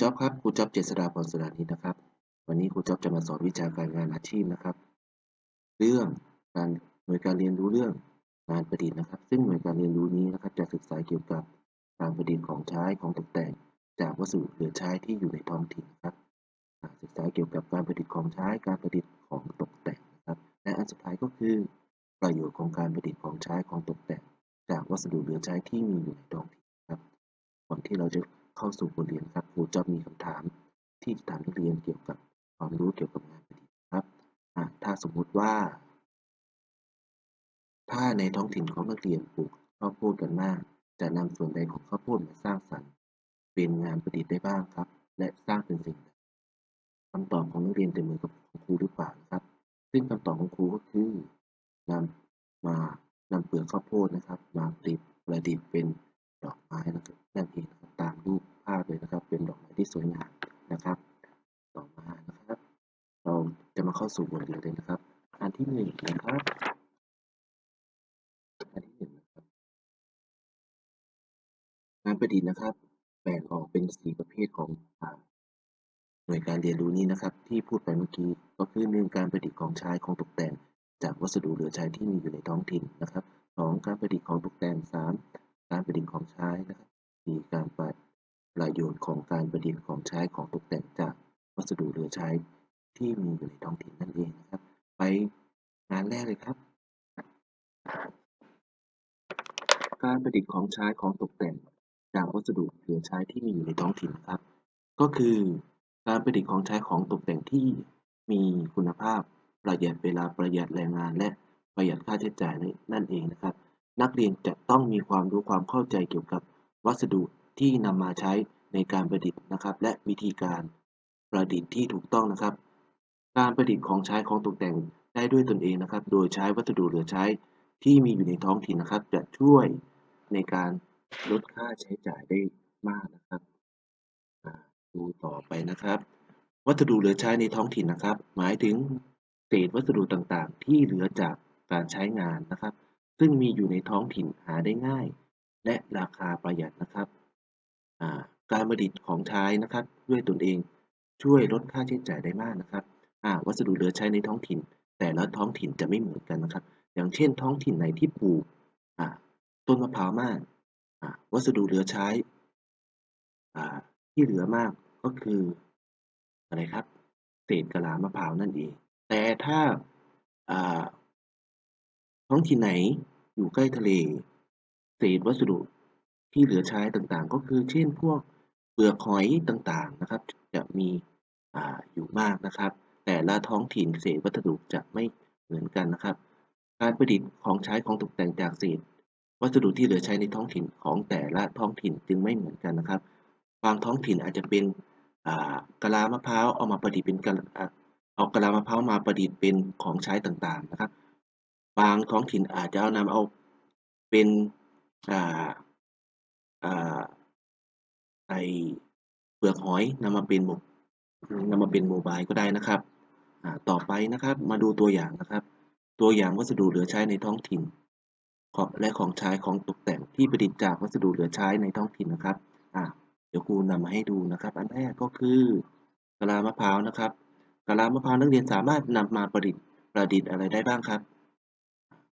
จ๊อบครับครูจ๊อบเจษฎาพรสุรานิตนะครับ วันนี้ครูจ๊อบจะมาสอนวิชาการงานอาชีพนะครับ เรื่องการหน่วยการเรียนรู้เรื่องงานประดิษฐ์นะครับ ซึ่งหน่วยการเรียนรู้นี้นะครับจะศึกษาเกี่ยวกับการประดิษฐ์ของใช้ของตกแต่ง จากวัสดุเหลือใช้ที่อยู่ในท้องถิ่นครับ ศึกษาเกี่ยวกับการประดิษฐ์ของใช้การประดิษฐ์ของตกแต่งนะครับและอันสุดท้ายก็คือ ประโยชน์ของการประดิษฐ์ของใช้ของตกแต่ง จากวัสดุเหลือใช้ที่มีอยู่ในท้องถิ่นครับก่อนที่เราจะเข้าสู่บทเรียนครับ ครูจะมีคำถามที่จะถามนักเรียนเกี่ยวกับความรู้เกี่ยวกับงานประดิษฐ์ครับถ้าสมมุติว่า ถ้าในท้องถิ่นของนักเรียนปลูกข้าวโพดกันมาก จะนำส่วนใดของข้าวโพดมาสร้างสรรค์ เป็นงานประดิษฐ์ได้บ้างครับ และสร้างเป็นสิ่งใดคำตอบของนักเรียนจะเหมือนกับของครูหรือเปล่าครับ ซึ่งคำตอบของครูก็คือนำมานำเปลือกข้าวโพดนะครับ มาประดิษฐ์ประดิษฐ์เป็นดอกไม้นะครับนั่นเองนตามรูป ภาพเลยนะครับ เป็นดอกไม้ที่สวยงามนะครับ ต่อมานะครับ เราจะมาเข้าสู่บทเรียนเลยนะครับ อันที่หนึ่งนะครับ อันที่หนึ่งนะครับ งานประดิษฐ์นะครับ แบ่งออกเป็นสี่ประเภทของอหน่วยการเรียนรู้นี้นะครับ ที่พูดไปเมื่อกี้ก็คือหนึ่งการประดิษฐ์ของใช้ของตกแต่ง จากวัสดุเหลือใช้ที่มีอยู่ในท้องถิ่นนะครับสองการประดิษฐ์ของตกแต่งสามการประดิษฐ์ของใช้นะครับสี่การประ ประโยชน์ของการประดิษฐ์ของใช้ของตกแต่งจากวัสดุเหลือใช้ที่มีอยู่ในท้องถิ่นนั่นเองนะครับ ไปงานแรกเลยครับ การประดิษฐ์ของใช้ของตกแต่งจากวัสดุเหลือใช้ที่มีอยู่ในท้องถิ่นครับ ก็คือการประดิษฐ์ของใช้ของตกแต่งที่มีคุณภาพประหยัดเวลาประหยัดแรงงานและประหยัดค่าใช้จ่ายนั่นเองนะครับ นักเรียนจะต้องมีความรู้ความเข้าใจเกี่ยวกับวัสดุ ที่นำมาใช้ในการประดิษฐ์นะครับ และวิธีการประดิษฐ์ที่ถูกต้องนะครับ การประดิษฐ์ของใช้ของตกแต่งได้ด้วยตนเองนะครับ โดยใช้วัสดุเหลือใช้ที่มีอยู่ในท้องถิ่นนะครับ จะช่วยในการลดค่าใช้จ่ายได้มากนะครับดูต่อไปนะครับ วัสดุเหลือใช้ในท้องถิ่นนะครับ หมายถึงเศษวัสดุต่างๆ ที่เหลือจากการใช้งานนะครับ ซึ่งมีอยู่ในท้องถิ่นหาได้ง่าย และราคาประหยัดนะครับ การประดิษฐ์ของใช้นะครับ ด้วยตนเอง ช่วยลดค่าใช้จ่ายได้มากนะครับวัสดุเหลือใช้ในท้องถิ่น แต่ละท้องถิ่นจะไม่เหมือนกันนะครับ อย่างเช่น ท้องถิ่นไหนที่ปลูกต้นมะพร้าวมากวัสดุเหลือใช้ที่เหลือมากก็คืออะไรครับเศษกะลามะพร้าวนั่นเอง แต่ถ้าท้องถิ่นไหนอยู่ใกล้ทะเล เศษวัสดุ ที่เหลือใช้ต่างๆ ก็คือเช่นพวกเปลือกหอยต่างๆนะครับ จะมีออยู่มากนะครับ แต่ละท้องถิ่นเศษวัสดุจะไม่เหมือนกันนะครับ การประดิษฐ์ของใช้ของตกแต่งจากเศษ วัสดุที่เหลือใช้ในท้องถิ่นของแต่ละท้องถิ่นจึงไม่เหมือนกันนะครับ บางท้องถิ่นอาจจะเป็นกะลามะพร้าวเอามาประดิษฐ์เป็นกะอ่าเอากะลามะพร้าวมาประดิษฐ์เป็นของใช้ต่างๆนะครับ บางท้องถิ่นอาจจะเอานำเอาเป็นอ่า ไอเปลือกหอยนำมาเป็นโมนำมาเป็นโมบายก็ได้นะครับ ต่อไปนะครับมาดูตัวอย่างนะครับ ตัวอย่างวัสดุเหลือใช้ในท้องถิ่นและของใช้ของตกแต่งที่ประดิษฐ์จากวัสดุเหลือใช้ในท้องถิ่นนะครับเดี๋ยวครูนำมาให้ดูนะครับ อันแรกก็คือกะลามะพร้าวนะครับกะลามะพร้าวนักเรียนสามารถนำมาประดิษฐ์ประดิษฐ์อะไรได้บ้างครับ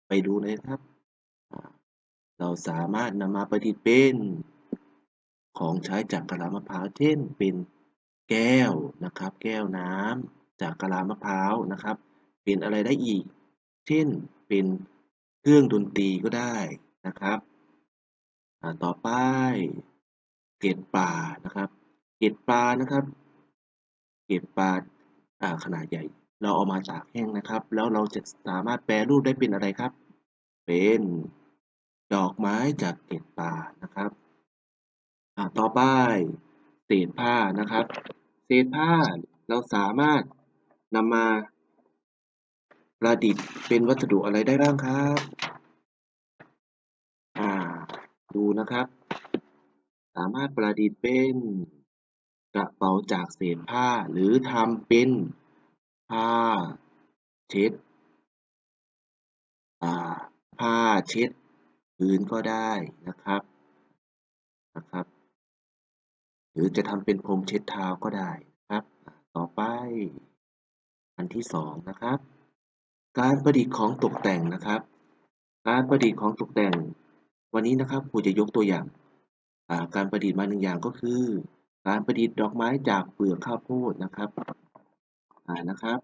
ไปดูเลยครับ เราสามารถนำมาประดิษฐ์เป็น ของใช้จากกะลามะพร้าวเช่น เป็นแก้วนะครับ แก้วน้ำจากกะลามะพร้าวนะครับ เป็นอะไรได้อีก เช่นเป็นเครื่องดนตรีก็ได้นะครับอ่าต่อไปเกล็ดปลานะครับ เกล็ดปลานะครับ เกล็ดปลาาขนาดใหญ่ เราเอามาตากแห้งนะครับ แล้วเราจะสามารถแปรรูปได้เป็นอะไรครับ เป็น ดอกไม้จากเกล็ดปลานะครับต่อไปเศษผ้านะครับ เศษผ้าเราสามารถนำมาประดิษฐ์เป็นวัสดุอะไรได้บ้างครับดูนะครับ สามารถประดิษฐ์เป็นกระเป๋าจากเศษผ้าหรือทำเป็นผ้าเช็ดผ้าเช็ด พื้นก็ได้นะครับนะครับ หรือจะทำเป็นพรมเช็ดเท้าก็ได้ครับต่อไป อันที่สองนะครับ การประดิษฐ์ของตกแต่งนะครับ การประดิษฐ์ของตกแต่ง วันนี้นะครับครูจะยกตัวอย่างาการประดิษฐ์มาหนึ่งอย่างก็คือ การประดิษฐ์ดอกไม้จากเปลือกข้าวโพดนะครับอ่านะครับ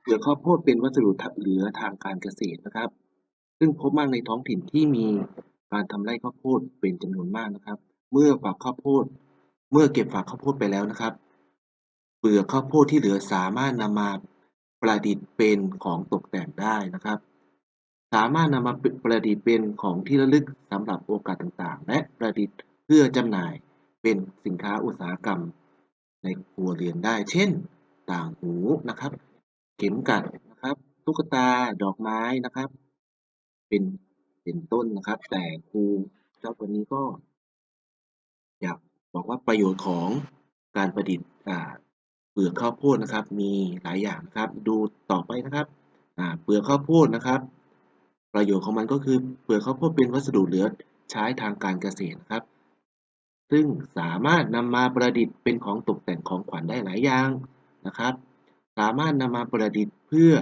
เปลือกข้าวโพดเป็นวัสดุเหลือทางการเกษตรนะครับ ซึ่งพบมากในท้องถิ่นที่มีการทำไร่ข้าวโพดเป็นจำนวนมากนะครับ เมื่อฝักข้าวโพด เมื่อเก็บฝักข้าวโพดไปแล้วนะครับ เปลือกข้าวโพดที่เหลือสามารถนำมาประดิษฐ์เป็นของตกแต่งได้นะครับ สามารถนำมาประดิษฐ์เป็นของที่ระลึกสำหรับโอกาสต่างๆ และประดิษฐ์เพื่อจำหน่ายเป็นสินค้าอุตสาหกรรม ในครัวเรือนได้ เช่น ต่างหูนะครับ เข็มกัดนะครับ ตุ๊กตา ดอกไม้นะครับ เป็นเป็นต้นนะครับ แต่ครูครับวันนี้ก็ อยากบอกว่าประโยชน์ของการประดิษฐ์เปลือกข้าวโพดนะครับ มีหลายอย่างนะครับ ดูต่อไปนะครับเปลือกข้าวโพดนะครับ ประโยชน์ของมันก็คือเปลือกข้าวโพดเป็นวัสดุเหลือใช้ทางการเกษตรครับ ซึ่งสามารถนำมาประดิษฐ์เป็นของตกแต่งของขวัญได้หลายอย่างนะครับ สามารถนำมาประดิษฐ์เพื่อ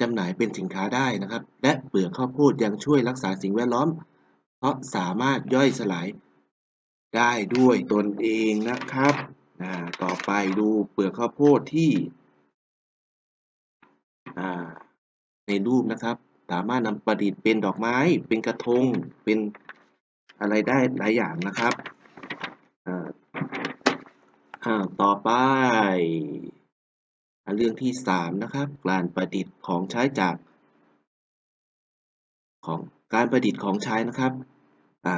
จำหน่ายเป็นสินค้าได้นะครับ และเปลือกข้าวโพดยังช่วยรักษาสิ่งแวดล้อม เพราะสามารถย่อยสลายได้ด้วยตนเองนะครับต่อไปดูเปลือกข้าวโพดที่ในรูปนะครับ สามารถนำประดิษฐ์เป็นดอกไม้ เป็นกระทง เป็นอะไรได้หลายอย่างนะครับต่อไป เรื่องที่สามนะครับการประดิษฐ์ของใช้จากของการประดิษฐ์ของใช้นะครับ อ่า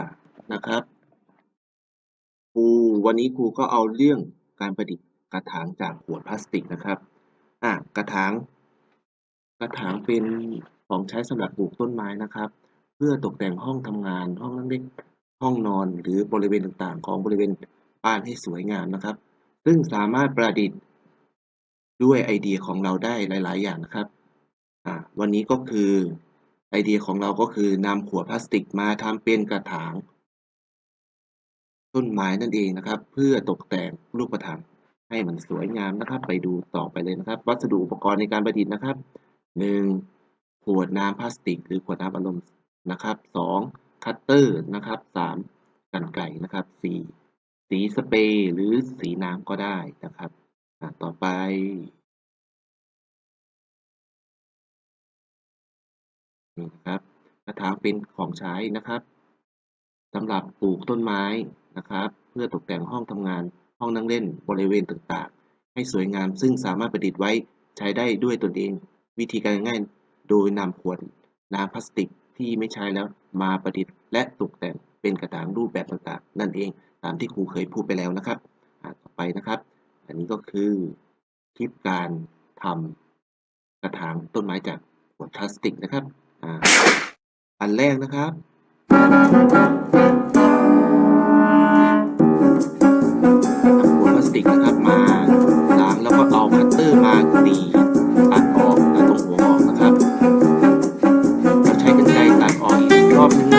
นะครับ ครูวันนี้ครูก็เอาเรื่องการประดิษฐ์กระถางจากขวดพลาสติกนะครับ อ่ากระถาง กระถางเป็นของใช้สำหรับปลูกต้นไม้นะครับ เพื่อตกแต่งห้องทำงาน ห้องนั่งเล่น ห้องนอน หรือบริเวณต่างๆ ของบริเวณบ้านให้สวยงามนะครับ ซึ่งสามารถประดิษฐ์ ด้วยไอเดียของเราได้หลาย ๆ อย่างนะครับวันนี้ก็คือไอเดียของเราก็คือนำขวดพลาสติกมาทำเป็นกระถาง ต้นไม้นั่นเองนะครับ เพื่อตกแต่งรูปธรรมให้มันสวยงามนะครับ ไปดูต่อไปเลยนะครับ วัสดุอุปกรณ์ในการประดิษฐ์นะครับ 1. ขวดน้ำพลาสติก หรือขวดน้ำอัดลมนะครับ 2. คัตเตอร์นะครับ 3. กรรไกรนะครับ 4. สีสเปรย์หรือสีน้ำก็ได้นะครับ อ่าต่อไปนี่นะครับกระถางเป็นของใช้นะครับสำหรับปลูกต้นไม้นะครับ เพื่อตกแต่งห้องทำงานห้องนั่งเล่นบริเวณต่างๆ ให้สวยงามซึ่งสามารถประดิษฐ์ไว้ใช้ได้ด้วยตนเอง วิธีการง่ายโดยนำขวดน้ำพลาสติกที่ไม่ใช้แล้วมาประดิษฐ์และตกแต่งเป็นกระถางรูปแบบต่างๆ นั่นเองตามที่ครูเคยพูดไปแล้วนะครับต่อไปนะครับ อันนี้ก็คือคลิปการทำกระถางต้นไม้จากขวดพลาสติกนะครับอ่าอันแรกนะครับขวดพลาสติกนะครับมาล้างแล้วก็เอาคัตเตอร์มาตีตัดออกตัดตรงหัวออกนะครับแล้วใช้กรรไกรตัดออกอีกรอบหนึง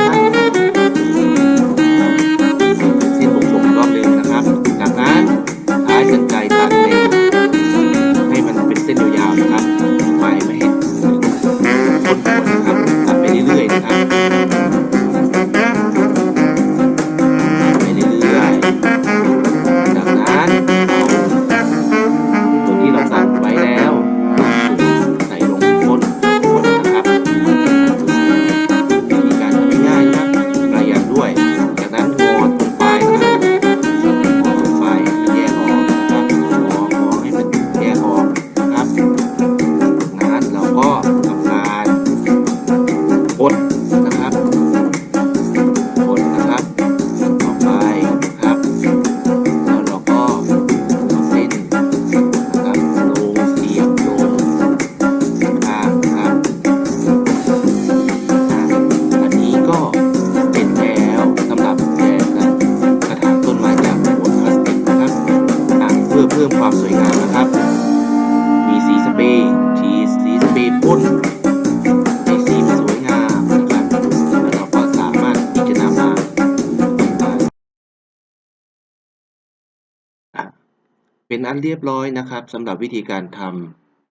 เป็นอันเรียบร้อยนะครับสำหรับวิธีการท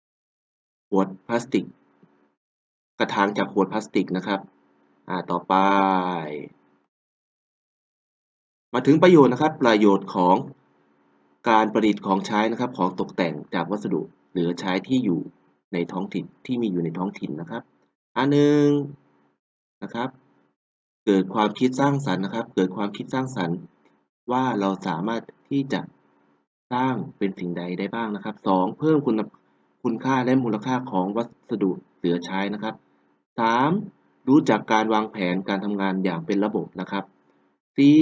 ำขวดพลาสติก กระถางจากขวดพลาสติกนะครับอ่าต่อไป มาถึงประโยชน์นะครับ ประโยชน์ของการประดิษฐ์ของใช้นะครับของตกแต่งจากวัสดุหลือใช้ที่อยู่ในท้องถิ่นที่มีอยู่ในท้องถิ่นนะครับ อันหนึ่งนะครับ เกิดความคิดสร้างสรรค์นะครับ เกิดความคิดสร้างสรรค์ว่าเราสามารถที่จะ สร้างเป็นสิ่งใดได้บ้างนะครับสองเพิ่มคุณคุณค่าและมูลค่าของวัสดุเหลือใช้นะครับสามรู้จักการวางแผนการทำงานอย่างเป็นระบบนะครับสี่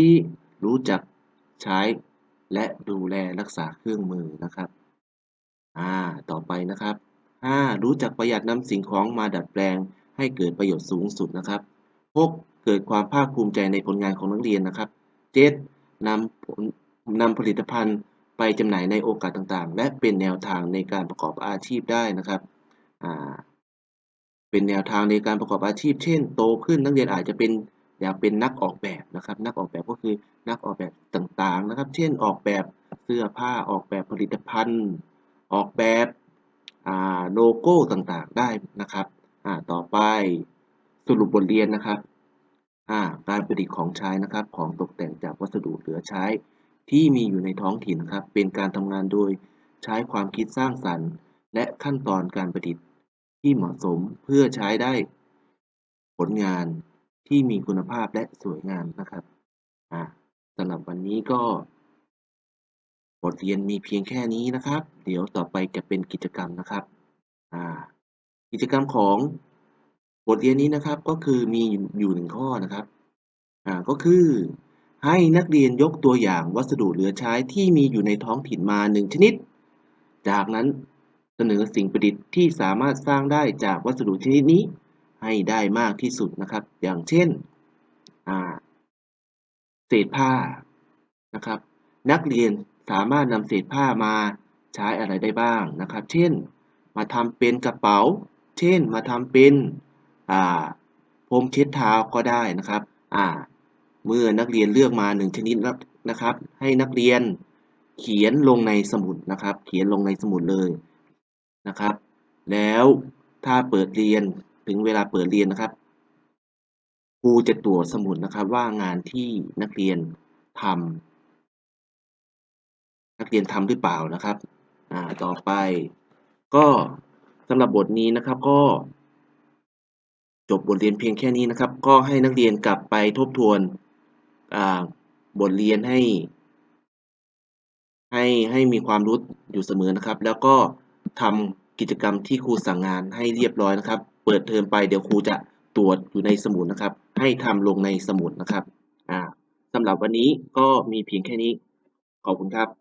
รู้จักใช้และดูแลรักษาเครื่องมือนะครับอ่าต่อไปนะครับห้ารู้จักประหยัดนำสิ่งของมาดัดแปลงให้เกิดประโยชน์สูงสุดนะครับหกเกิดความภาคภูมิใจในผลงานของนักเรียนนะครับเจ็ดนำผลนำผลิตภัณฑ์ ไปจำหน่ายในโอกาสต่างๆ และเป็นแนวทางในการประกอบอาชีพได้นะครับเป็นแนวทางในการประกอบอาชีพ เช่น โตขึ้นนักเรียนอาจจะเป็นอยากเป็นนักออกแบบนะครับ นักออกแบบก็คือนักออกแบบต่างๆนะครับ เช่นออกแบบเสื้อผ้าออกแบบผลิตภัณฑ์ ออกแบบโลโก้ต่างๆได้นะครับต่อไปสรุปบทเรียนนะครับการประดิษฐ์ของใช้นะครับ ของตกแต่งจากวัสดุเหลือใช้ ที่มีอยู่ในท้องถิ่นครับ เป็นการทำงานโดยใช้ความคิดสร้างสรรค์ และขั้นตอนการประดิษฐ์ที่เหมาะสมเพื่อใช้ได้ ผลงานที่มีคุณภาพและสวยงามนะครับสำหรับวันนี้ก็ บทเรียนมีเพียงแค่นี้นะครับ เดี๋ยวต่อไปจะเป็นกิจกรรมนะครับกิจกรรมของบทเรียนนี้นะครับก็คือมีอยู่หนึ่งข้อนะครับก็คือ ให้นักเรียนยกตัวอย่างวัสดุเหลือใช้ที่มีอยู่ในท้องถิ่นมาหนึ่งชนิด จากนั้นเสนอสิ่งประดิษฐ์ที่สามารถสร้างได้จากวัสดุชนิดนี้ ให้ได้มากที่สุดนะครับ อย่างเช่น เศษผ้านะครับ นักเรียนสามารถนำเศษผ้ามาใช้อะไรได้บ้างนะครับ เช่น มาทำเป็นกระเป๋า เช่น มาทำเป็นพรมเช็ดเท้าก็ได้นะครับ เมื่อนักเรียนเลือกมาหนึ่งชนิดนะครับ ให้นักเรียนเขียนลงในสมุดนะครับ เขียนลงในสมุดเลยนะครับ แล้วถ้าเปิดเรียนถึงเวลาเปิดเรียนนะครับครูจะตรวจสมุดนะครับ ว่างานที่นักเรียนทำนักเรียนทำหรือเปล่านะครับอ่าต่อไป ก็สำหรับบทนี้นะครับก็จบบทเรียนเพียงแค่นี้นะครับ ก็ให้นักเรียนกลับไปทบทวน บทเรียนให้ ให้ให้มีความรู้อยู่เสมอนะครับ แล้วก็ทำกิจกรรมที่ครูสั่งงานให้เรียบร้อยนะครับ เปิดเทอมไปเดี๋ยวครูจะตรวจอยู่ในสมุดนะครับ ให้ทำลงในสมุดนะครับอ่าสำหรับวันนี้ก็มีเพียงแค่นี้ ขอบคุณครับ